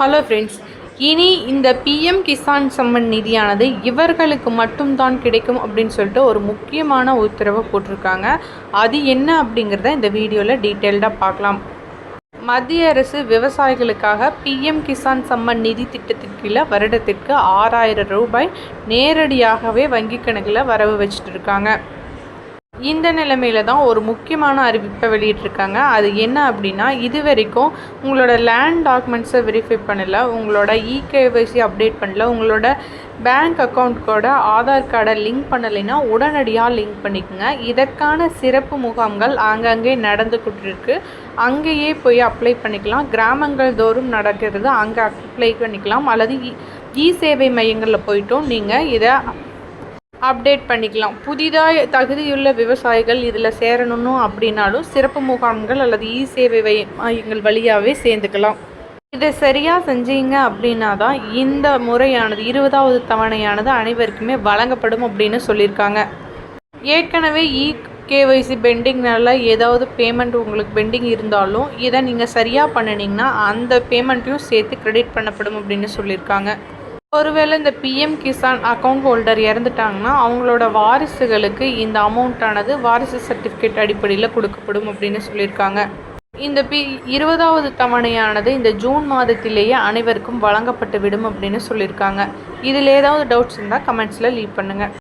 Hello friends இனி இந்த PM Kisan summon நிதியானது இவர்களுக்கு மட்டும்தான் கிடைக்கும் அப்படின்னு சொல்லிட்டு ஒரு முக்கியமான உத்தரவை போட்டிருக்காங்க. அது என்ன அப்படிங்கிறத இந்த வீடியோவில் டீட்டெயில்டாக பார்க்கலாம். மத்திய அரசு விவசாயிகளுக்காக பிஎம் கிசான் சம்மன் நிதி திட்டத்தின் கீழே வருடத்திற்கு ஆறாயிரம் ரூபாய் நேரடியாகவே வங்கி கணக்கில் வரவு வச்சுட்டு இருக்காங்க. இந்த நிலைமையில தான் ஒரு முக்கியமான அறிவிப்பை வெளியிட்டிருக்காங்க அது என்ன அப்படின்னா இது வரைக்கும் உங்களோட லேண்ட் டாக்குமெண்ட்ஸை வெரிஃபை பண்ணல உங்களோட இகேவைசி அப்டேட் பண்ணல உங்களோட பேங்க் அக்கௌண்ட்கோட ஆதார் கார்டை லிங்க் பண்ணலைன்னா உடனடியாக லிங்க் பண்ணிக்கோங்க இதற்கான சிறப்பு முகாம்கள் ஆங்காங்கே நடந்துக்கிட்டு இருக்கு அங்கேயே போய் அப்ளை பண்ணிக்கலாம் கிராமங்கள் தோறும் நடக்கிறது அங்கே அப்ளை பண்ணிக்கலாம் அல்லது இ- இ சேவை மையங்களில் போயிட்டும் நீங்கள் இதை அப்டேட் பண்ணிக்கலாம். புதிதாக தகுதியுள்ள விவசாயிகள் இதில் சேரணும் அப்படின்னாலும் சிறப்பு முகாம்கள் அல்லது இ சேவை மையங்கள் வழியாகவே சேர்ந்துக்கலாம். இதை சரியாக செஞ்சீங்க அப்படின்னா தான் இந்த முறையானது இருபதாவது தவணையானது அனைவருக்குமே வழங்கப்படும் அப்படின்னு சொல்லியிருக்காங்க ஏற்கனவே இ கேஒய்சி பெண்டிங்னால ஏதாவது பேமெண்ட் உங்களுக்கு பெண்டிங் இருந்தாலும் இதை நீங்கள் சரியாக பண்ணினீங்கன்னா அந்த பேமெண்ட்டையும் சேர்த்து கிரெடிட் பண்ணப்படும் அப்படின்னு சொல்லியிருக்காங்க ஒருவேளை இந்த பிஎம் கிசான் அக்கௌண்ட் ஹோல்டர் இறந்துட்டாங்கன்னா அவங்களோட வாரிசுகளுக்கு இந்த அமௌண்ட்டானது வாரிசு சர்டிஃபிகேட் அடிப்படையில் கொடுக்கப்படும் அப்படின்னு சொல்லியிருக்காங்க. இந்த பி இருபதாவது தவணையானது இந்த ஜூன் மாதத்திலேயே அனைவருக்கும் வழங்கப்பட்டு விடும் அப்படின்னு சொல்லியிருக்காங்க. இதில் ஏதாவது டவுட்ஸ் இருந்தால் கமெண்ட்ஸில் லீவ் பண்ணுங்கள்